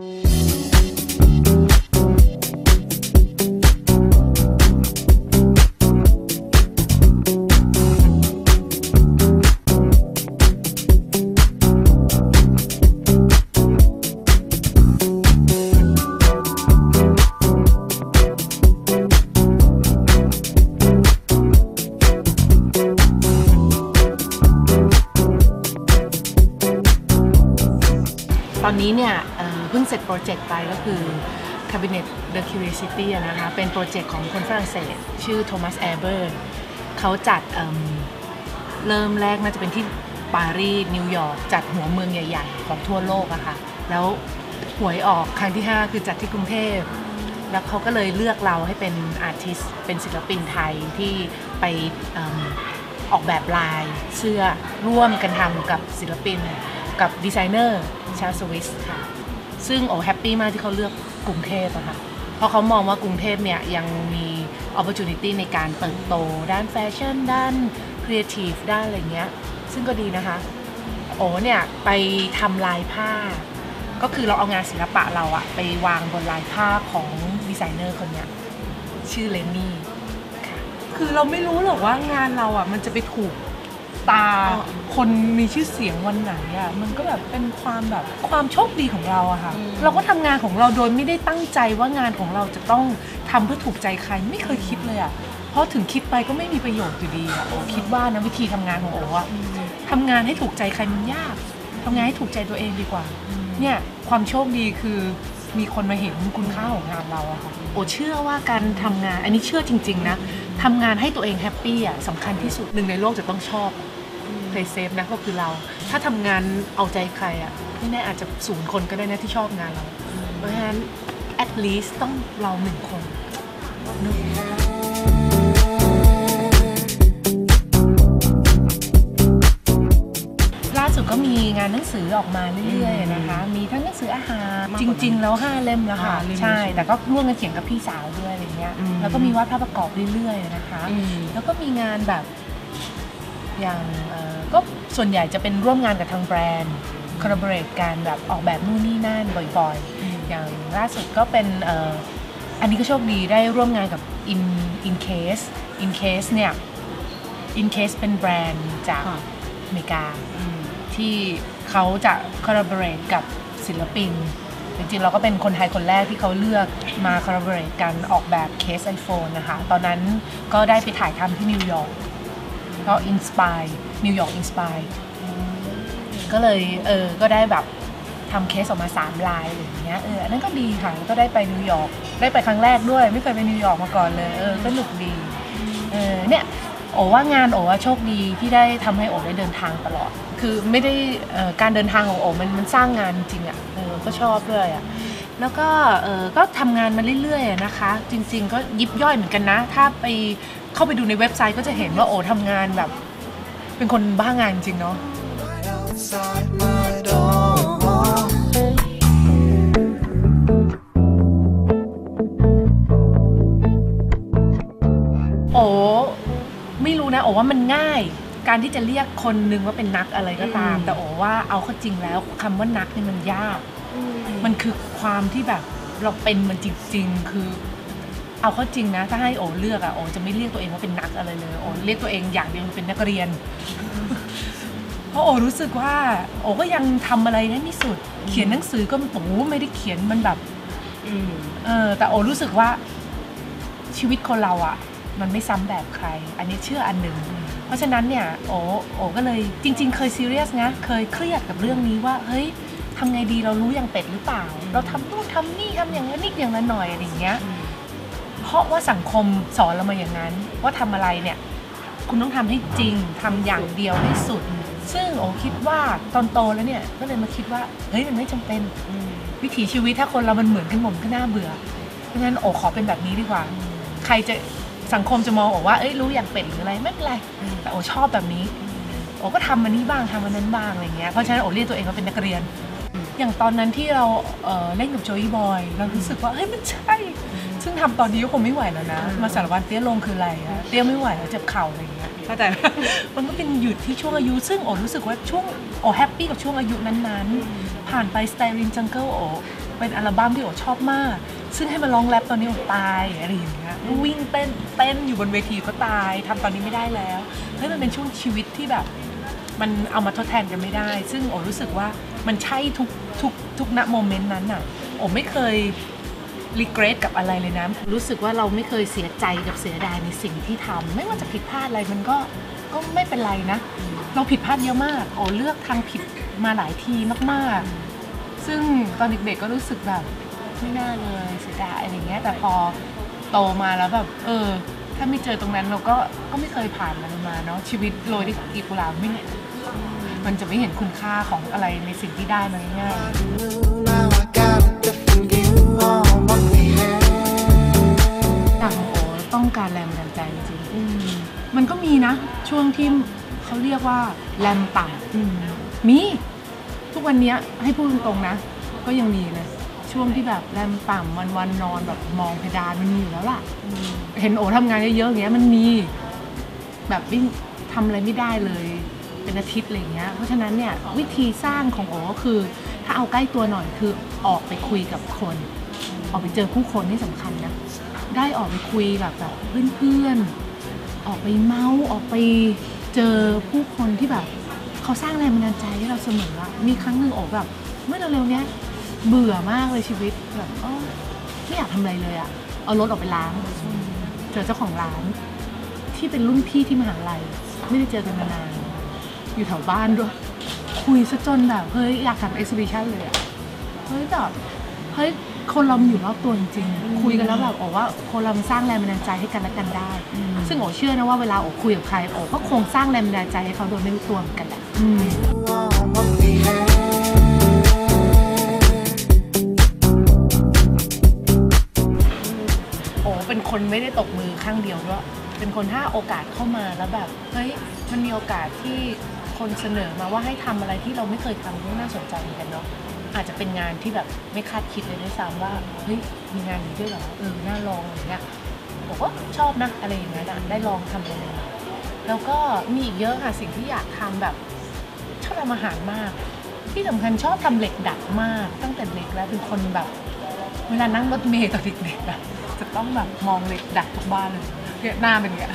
ตอนนี้เนี่ย เพิ่งเสร็จโปรเจกต์ไปก็คือ Cabinet the Curiosity นะคะ เป็นโปรเจกต์ของคนฝรั่งเศส ชื่อโทมัสแอเบอร์เขาจัดเเริ่มแรกน่าจะเป็นที่ปารีสนิวยอร์กจัดหัวเมืองใหญ่ ๆ ของทั่วโลกอะค่ะ แล้วหวยออกครั้งที่ 5 คือจัดที่กรุงเทพ แล้วเขาก็เลยเลือกเราให้เป็นอาร์ติสเป็นศิลปินไทยที่ไปอออกแบบลายเสื้อร่วมกันทำกับศิลปินกับดีไซเนอร์ชาวสวิสค่ะ ซึ่งโอแฮปปี้มากที่เขาเลือกกรุงเทพอะค่ะเพราะเขามองว่ากรุงเทพเนี่ยยังมี opportunity ในการเติบโต ด้านแฟชั่น ด้านครีเอทีฟด้านอะไรเงี้ย ซึ่งก็ดีนะคะ โอเนี่ยไปทำลายผ้า ก็คือเราเอางานศิลปะเราอะไปวางบนลายผ้าของดีไซเนอร์คนเนี้ยชื่อเลนนี่ค่ะคือเราไม่รู้หรอกว่างานเราอะมันจะไปถูก ตา คนมีชื่อเสียงวันไหนอะมันก็แบบเป็นความแบบความโชคดีของเราอะค่ะ เราก็ทำงานของเราโดยไม่ได้ตั้งใจว่างานของเราจะต้องทำเพื่อถูกใจใครไม่เคยคิดเลยอะเพราะถึงคิดไปก็ไม่มีประโยชน์อยู่ดีอะโอคิดว่านะวิธีทำงานของโออะทำงานให้ถูกใจใครมันยากทำงานให้ถูกใจตัวเองดีกว่า เนี่ยความโชคดีคือมีคนมาเห็นคุณค่าของงานเราอะค่ะโอเชื่อว่าการทำงานอันนี้เชื่อจริง ๆ นะทำงานให้ตัวเองแฮปปี้อะสำคัญที่สุดหนึ่งในโลกจะต้องชอบ เพลย์เซฟนะก็คือเรา ถ้าทำงานเอาใจใครอะไม่แน่อาจจะศูนย์คนก็ได้นะที่ชอบงานเรา เพราะฉะนั้น at least ต้องเราหนึ่งคนเนอะ ล่าสุดก็มีงานหนังสือออกมาเรื่อยๆนะคะ มีทั้งหนังสืออาหาร จริง ๆ แล้วห้าเล่มแล้วค่ะ อ่าเล่มใช่ แต่ก็ร่วมกันเขียนกับพี่สาวด้วยอะไรเงี้ย อืม แล้วก็มีวาดภาพประกอบเรื่อยๆนะคะอืมแล้วก็มีงานแบบอย่างเอ่อ ก็ส่วนใหญ่จะเป็นร่วมงานกับทางแบรนด์คอลลาบอร์เรกันแบบออกแบบนู่นนี่นั่นบ่อยๆ อย่างล่าสุดก็เป็นเอ่ออันนี้ก็โชคดีได้ร่วมงานกับ In In Case In Case เนี่ย In Case เป็นแบรนด์จากค่ะอเมริกา ที่เขาจะคอลลาบอร์เรทกับศิลปิน จริงๆ เราก็เป็นคนไทยคนแรกที่เขาเลือกมาคอลลาบอร์เรทกันออกแบบเคส iPhone นะคะ ตอนนั้นก็ได้ไปถ่ายทำที่นิวยอร์ก ก็อินสปายนิวยอร์กอินสปายก็เลยเออก็ได้แบบทำเคสออกมา 3 ลายอะไรอย่างเงี้ยเอออันนั้นก็ดีค่ะก็ได้ไปนิวยอร์กได้ไปครั้งแรกด้วย ไม่เคยไปนิวยอร์กมาก่อนเลยเออสนุกดีเออเนี่ยโอว่างานโอว่าโชคดีที่ได้ทำให้โอได้เดินทางตลอด คือไม่ได้เอ่อการเดินทางของโอมันมันสร้างงานจริงๆอะ่ะเออก็ชอบด้วยอะ่ะ แล้วก็เออก็ทำงานมาเรื่อยๆอะนะคะ จริง ๆ ก็ยิบย่อยเหมือนกันนะ ถ้าไปเข้าไปดูในเว็บไซต์ก็จะเห็นว่าโอทำงานแบบ เป็นคนบ้างานจริงเนาะ right outside my door. โอไม่รู้นะโอว่ามันง่าย การที่จะเรียกคนนึงว่าเป็นนักอะไรก็ตามอืมแต่โอว่าเอาเข้าจริงแล้วคำว่านักนี่มันยาก มันคือความที่แบบเราเป็นมันจริงๆ คือ เอาเข้าจริงนะ ถ้าให้โอเลือกอะโอจะไม่เรียกตัวเองว่าเป็นนักอะไรเลยโอเรียกตัวเองอย่างเดียวคือเป็นนักเรียน เพราะโอรู้สึกว่า โอก็ยังทำอะไรได้ไม่สุด เขียนหนังสือก็โอ้โหไม่ได้เขียนมันแบบอืมเออ แต่โอรู้สึกว่าชีวิตคนเราอะ่ะมันไม่ซ้ำแบบใคร อันนี้เชื่ออันหนึ่งเพราะฉะนั้นเนี่ย โอโอก็เลยจริง ๆ เคยซีเรียสนะเคยเครียดกับเรื่องนี้ว่าเฮ้ย ทำไงดีเรารู้อย่างเป็ดหรือเปล่า เราทำนู่นทำนี่ทำอย่างนั้นนิดอย่างนั้นหน่อยอะไรอย่างเงี้ยเพราะว่าสังคมสอนเรามาอย่างนั้น ว่าทำอะไรเนี่ย คุณต้องทำให้จริงทำอย่างเดียวให้สุด ซึ่งโอคิดว่าตอนโตแล้วเนี่ยก็เลยมาคิดว่าเฮ้ยมันไม่จำเป็นวิถีชีวิตถ้าคนเรามันเหมือนกันหมดมันก็น่าเบื่อเพราะฉะนั้นโอขอเป็นแบบนี้ดีกว่า ใครจะสังคมจะมองโอว่าเอ้ยรู้อย่างเป็ดหรืออะไรไม่เป็นไรแต่โอชอบแบบนี้โอก็ทำอันนี้บ้างทำอันนั้นบ้างอะไรเงี้ยเพราะฉะนั้นโอเรียกตัวเองว่าเป็นนักเรียน อย่างตอนนั้นที่เราเอ่อเล่นกับโจยบอย เรารู้สึกว่าเฮ้ยมันใช่ ซึ่งทำตอนนี้ก็คงไม่ไหวแล้วนะ มาสารวัตรเตี้ยลงคืออะไรอะเตี้ยไม่ไหวแล้วเจ็บเข่าอะไรเงี้ย เข้าใจ มันก็เป็นหยุดที่ช่วงอายุ ซึ่งโอรู้สึกว่าช่วงโอแฮปปี้กับช่วงอายุนั้นๆ ผ่านไป Styrene Jungle โอเป็นอัลบั้มที่โอชอบมาก ซึ่งให้มาร้องแรปตอนนี้โอตายอะไรอย่างเงี้ยวิ่งเต้นเต้นอยู่บนเวทีก็ตายทำตอนนี้ไม่ได้แล้วเฮ้ยมันเป็นช่วงชีวิตที่แบบ มันเอามาทดแทนกันไม่ได้ ซึ่งโอรู้สึกว่า มันใช่ทุกทุกทุกณโมเมนต์นั้นอะโอไม่เคยรีเกรสกับอะไรเลยนะ รู้สึกว่าเราไม่เคยเสียใจกับเสียดายในสิ่งที่ทำไม่ว่าจะผิดพลาดอะไรมันก็ก็ไม่เป็นไรนะ เราผิดพลาดเยอะมาก โอเลือกทางผิดมาหลายทีมากๆ ซึ่งตอนเด็กๆก็รู้สึกแบบไม่น่าเลยเสียดายอะไรเงี้ย แต่พอโตมาแล้วแบบเออ ถ้าไม่เจอตรงนั้นเราก็ก็ไม่เคยผ่านมันมาเนาะชีวิตโรยด้วยกีบกุหลาบไม่เนี่ย มันจะไม่เห็นคุณค่าของอะไรในสิ่งที่ได้มาง่ายๆ Now I got a different view on what we had. อย่างโอต้องการแรงบันดาลใจจริงๆอืมมันก็มีนะ ช่วงที่เขาเรียกว่าแรมต่ำมี ทุกวันเนี้ยให้พูดตรงๆนะ ก็ยังมีเลยช่วงที่แบบแรมต่ำวันวันๆนอนแบบมองเพดานมันมีอยู่แล้วล่ะ เห็นโอทำงานเยอะๆอย่างเงี้ยมันมี แบบวิ่งทำอะไรไม่ได้เลย เป็นอาทิตย์อะไรเงี้ย เพราะฉะนั้นเนี่ยวิธีสร้างของโอก็คือ ถ้าเอาใกล้ตัวหน่อยคือออกไปคุยกับคน ออกไปเจอผู้คนที่สำคัญนะ ได้ออกไปคุยแบบแบบเพื่อนๆ ออกไปเมาส์ออกไปเจอผู้คนที่แบบเขาสร้างแรงบันดาลใจให้เราเสมออะมีครั้งหนึ่งโอบแบบ เมื่อเร็วๆเนี้ยเบื่อมากเลยชีวิตแบบไม่อยากทำอะไรเลยอะเอารถออกไปล้างเจอเจ้าของร้าน ที่เป็นรุ่นพี่ที่มหาลัยไม่ได้เจอกันมานาน อยู่แถวบ้านด้วยคุยซะจนแบบเฮ้ยอยากทำเอ็กซิบิชันเลยอะเฮ้ยแบบเฮ้ยคนเรามันอยู่รอบตัวจริงๆ คุยกันแล้วแบบโอ้ว่าคนเรามันสร้างแรงบันดาลใจให้กันและกันได้ ซึ่งโอเชื่อนะว่าเวลาโอคุยกับใครโอก็คงสร้างแรงบันดาลใจให้เขาโดยไม่รู้ตัวเหมือนกันแหละอืม On what we had. โอ้เป็นคนไม่ได้ตกมือข้างเดียวด้วยเป็นคนถ้าโอกาสเข้ามาแล้วแบบเฮ้ยมันมีโอกาสที่ คนเสนอมาว่าให้ทำอะไรที่เราไม่เคยทำก็น่าสนใจเหมือนกันเนาะอาจจะเป็นงานที่แบบไม่คาดคิดเลยด้วยซ้ำว่าเฮ้ยมีงานนี้ด้วยเหรอเออน่าลองอะไรเงี้ยบอกว่าชอบนะอะไรอย่างเงี้ยนะได้ลองทำอะไรแล้วก็มีอีกเยอะค่ะสิ่งที่อยากทำแบบชอบทำอาหารมาก ที่สำคัญชอบทำเหล็กดัดมาก ตั้งแต่เด็กแล้วเป็นคนแบบ เวลานั่งรถเมล์ตอนเด็กๆอะจะต้องแบบมองเหล็กดัดทุกบ้านเลยเนี่ยหน้าเป็นเงี้ย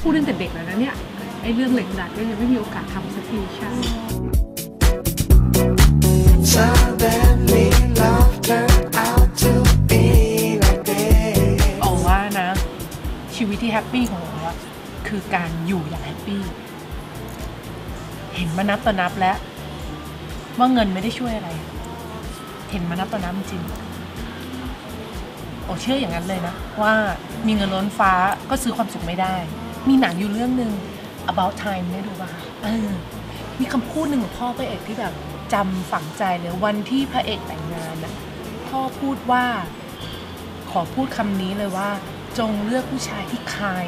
พูดตั้งแต่เด็กแล้วนะเนี่ย ไอ้เรื่องเหล็กดัดก็ยังไม่มีโอกาสทำสักทีใช่ Suddenly love turned out to be like this. บอกว่านะ ชีวิตที่แฮปปี้ของเราอะคือการอยู่อย่างแฮปปี้ เห็นมานับต่อนับแล้ว ว่าเงินไม่ได้ช่วยอะไร เห็นมานับต่อนับจริงโอเชื่ออย่างนั้นเลยนะ ว่ามีเงินล้นฟ้าก็ซื้อความสุขไม่ได้ มีหนังอยู่เรื่องหนึ่ง about time ได้ดูป่ะเออมีคำพูดหนึ่งของพ่อพระเอกที่แบบจำฝังใจเลยวันที่พระเอกแต่งงานน่ะพ่อพูดว่า ขอพูดคำนี้เลยว่า จงเลือกผู้ชายที่คาย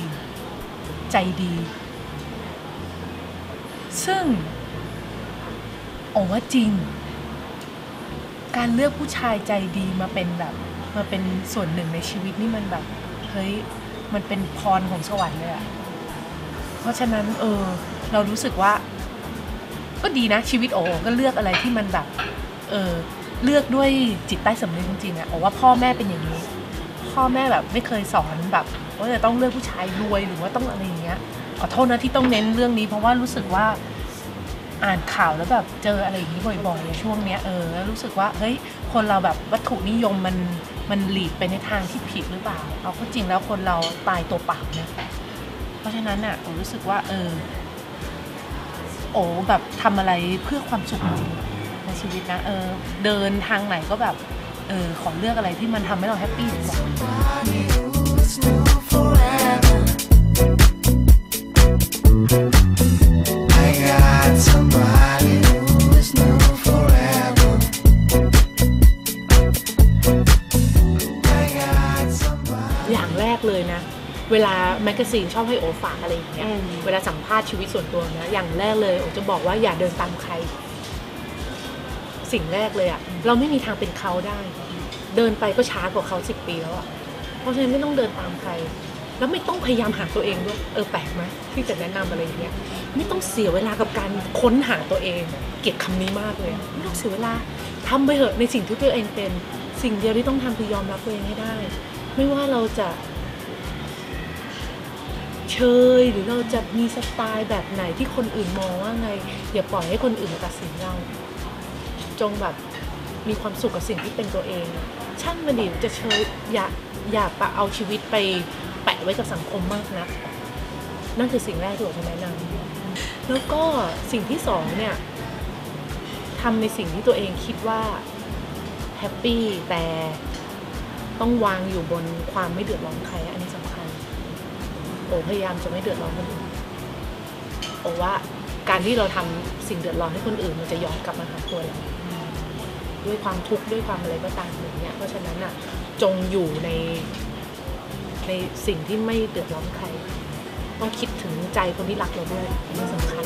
ใจดี ซึ่งโอ้ว่าจริง การเลือกผู้ชายใจดีมาเป็นแบบมาเป็นส่วนหนึ่งในชีวิตนี่มันแบบเฮ้ยมันเป็นพรของสวรรค์เลยอะ เพราะฉะนั้นเออเรารู้สึกว่า ก็ดีนะชีวิตโอก็เลือกอะไรที่มันแบบ เออเลือกด้วยจิตใต้สำนึกจริงๆอะโอว่าพ่อแม่เป็นอย่างนี้ พ่อแม่แบบไม่เคยสอนแบบว่าจะต้องเลือกผู้ชายรวยหรือว่าต้องอะไรอย่างเงี้ยขอโทษนะที่ต้องเน้นเรื่องนี้ เพราะว่ารู้สึกว่าอ่านข่าวแล้วแบบเจออะไรอย่างนี้บ่อยๆช่วงเนี้ยเออแล้วรู้สึกว่าเฮ้ยคนเราแบบวัตถุนิยมมันมันหลีดไปในทางที่ผิดหรือเปล่า เอาเข้าจริงแล้วคนเราตายตัวเปล่านะ เพราะฉะนั้นอะโอรู้สึกว่า เออ โอ้แบบทำอะไรเพื่อความสุขจริงในชีวิตนะ เออ เดินทางไหนก็แบบ เออ ขอเลือกอะไรที่มันทำให้เราแฮปปี้ดีกว่า แมกกาซีนชอบให้โอฝากอะไรอย่างเงี้ยอืมเวลาสัมภาษณ์ชีวิตส่วนตัวนะ อย่างแรกเลยโอจะบอกว่าอย่าเดินตามใคร สิ่งแรกเลยอะเราไม่มีทางเป็นเขาได้ เดินไปก็ช้ากว่าเขาสิบปีแล้วอะเพราะฉะนั้นไม่ต้องเดินตามใคร แล้วไม่ต้องพยายามหาตัวเองด้วย เออแปลกไหมที่จะแนะนำอะไรอย่างเงี้ย ไม่ต้องเสียเวลากับการค้นหาตัวเอง เกลียดคำนี้มากเลยอะไม่ต้องเสียเวลาทำไปเถอะในสิ่งที่ตัวเองเป็น สิ่งเดียวที่ต้องทำคือยอมรับตัวเองให้ได้ ไม่ว่าเราจะ เชยหรือเราจะมีสไตล์แบบไหนที่คนอื่นมองว่าไง อย่าปล่อยให้คนอื่นตัดสินเรา จงแบบมีความสุขกับสิ่งที่เป็นตัวเอง ช่างมันดิจะเชยอย่าอย่าปะเอาชีวิตไปแปะไว้กับสังคมมากนะนั่นคือสิ่งแรกที่ผมจะแนะนำแล้วก็สิ่งที่สองเนี่ยทำในสิ่งที่ตัวเองคิดว่าแฮปปี้แต่ต้องวางอยู่บนความไม่เดือดร้อนใครอันนี้ โอพยายามจะไม่เดือดร้อนคนอื่นโอว่าการที่เราทำสิ่งเดือดร้อนให้คนอื่น มันจะย้อนกลับมาหาตัวเราด้วยความทุกข์ด้วยความอะไรก็ตามอย่างเงี้ยเพราะฉะนั้นอะจงอยู่ในในสิ่งที่ไม่เดือดร้อนใคร ต้องคิดถึงใจคนที่รักเราด้วยมันสำคัญ